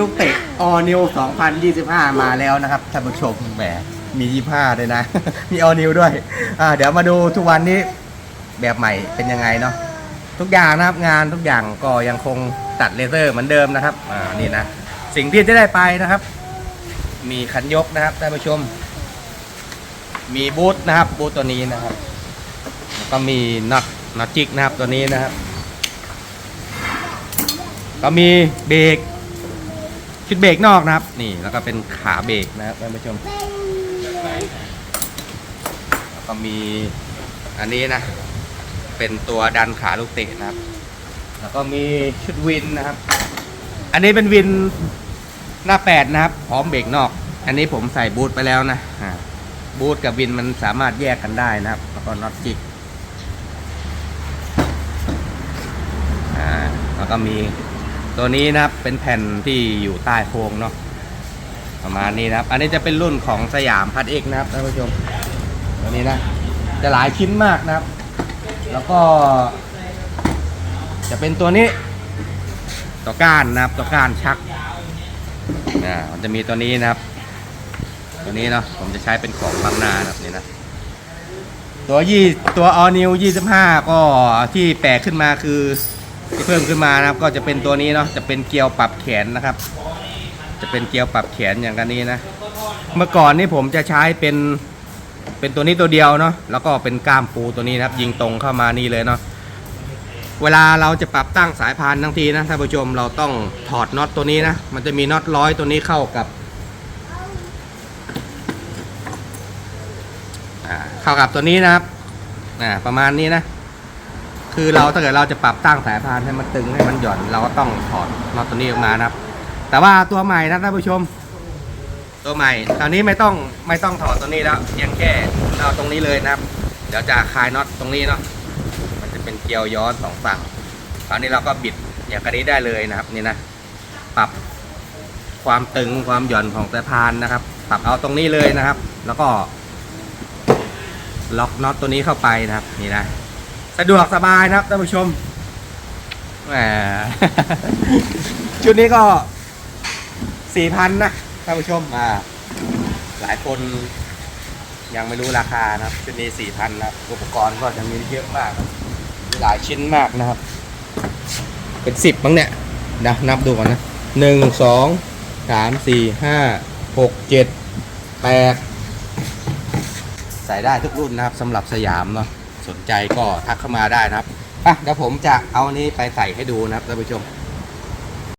ลูกเตะออนิว2025 มาแล้วนะครับท่านผู้ชมแหมมี 25ด้วยนะ มีออนิวด้วย อ่า เดี๋ยวมาดูทุกวันนี้แบบใหม่เป็นยังไงเนาะทุกอย่างนะครับงานทุกอย่างก็ยังคงตัดเลเซอร์เหมือนเดิมนะครับ อ่า นี่นะ สิ่งที่จะได้ไปนะครับ มีคันยกนะครับท่านผู้ชม มีบูทนะครับบูทตัวนี้นะครับแล้วก็มีน็อตน็อตจิกนะครับตัวนี้นะครับ ก็มีเบรก ชุดเบรกนอกนะครับ นี่แล้วก็เป็นขาเบรกนะครับท่านผู้ชมแล้วก็มีอันนี้นะ เป็นตัวดันขาลูกเตะนะครับ แล้วก็มีชุดวินนะครับ อันนี้เป็นวินหน้าแปดนะครับ พร้อมเบรกนอก อันนี้ผมใส่บูทไปแล้วนะอ่าบูทกับวินมันสามารถแยกกันได้นะครับ แล้วก็น็อตจิกอ่าแล้วก็มี ตัวนี้นะครับเป็นแผ่นที่อยู่ใต้โครงเนาะประมาณนี้นะครับ อันนี้จะเป็นรุ่นของสยามพัดเอกนะครับท่านผู้ชมตัวนี้นะจะหลายชิ้นมากนะครับ แล้วก็ จะเป็นตัวนี้ตัวก้านนะครับตัวก้านชักอ่ามันจะมีตัวนี้นะครับ ตัวนี้เนาะผมจะใช้เป็นของบางนานะครับนี่นะตัวยี่ตัวออนิวยี่สิบห้าก็ที่แปลกขึ้นมาคือ ที่เพิ่มขึ้นมานะครับ ก็จะเป็นตัวนี้เนาะจะเป็นเกลียวปรับแขนนะครับ จะเป็นเกลียวปรับแขนอย่างกันนี้นะ เมื่อก่อนนี่ผมจะใช้เป็นเป็นตัวนี้ตัวเดียวเนาะแล้วก็เป็นก้ามปูตัวนี้นะครับ ยิงตรงเข้ามานี่เลยเนาะเวลาเราจะปรับตั้งสายพานทั้งทีนะท่านผู้ชมเราต้องถอดน็อตตัวนี้นะ มันจะมีน็อตร้อยตัวนี้เข้ากับเข้ากับตัวนี้นะครับอ่าประมาณนี้นะ คือเราถ้าเกิดเราจะปรับตั้งสายพานให้มันตึงให้มันหย่อนเราก็ต้องถอดน็อตตัวนี้ออกมานะครับ แต่ว่าตัวใหม่นะท่านผู้ชม ตัวใหม่คราวนี้ไม่ต้องไม่ต้องถอดตัวนี้แล้วเพียงแค่เอาตรงนี้เลยนะครับ เดี๋ยวจะคลายน็อตตรงนี้เนาะมันจะเป็นเกลียวย้อนสองฝั่งคราวนี้เราก็บิดอย่างกันนี้ได้เลยนะครับนี่นะปรับความตึงความหย่อนของสายพานนะครับ ปรับเอาตรงนี้เลยนะครับ แล้วก็ล็อกน็อตตัวนี้เข้าไปนะครับ นี่นะ สะดวกสบายนะครับท่านผู้ชมแหม ชุดนี้ก็สี่พันนะท่านผู้ชมอ่าหลายคนยังไม่รู้ราคานะครับ ชุดนี้สี่พันนะครับอุปกรณ์ก็จะมีเยอะมากครับมีหลายชิ้นมากนะครับ เป็นสิบมั้งเนี่ยนะนับดูก่อนนะหนึ่งสองสามสี่ห้าหกเจ็ดแปดใส่ได้ทุกรุ่นนะครับสำหรับสยามเนาะ สนใจก็ทักเข้ามาได้นะครับอะเดี๋ยวผมจะเอาอันนี้ไปใส่ให้ดูนะครับท่านผู้ชม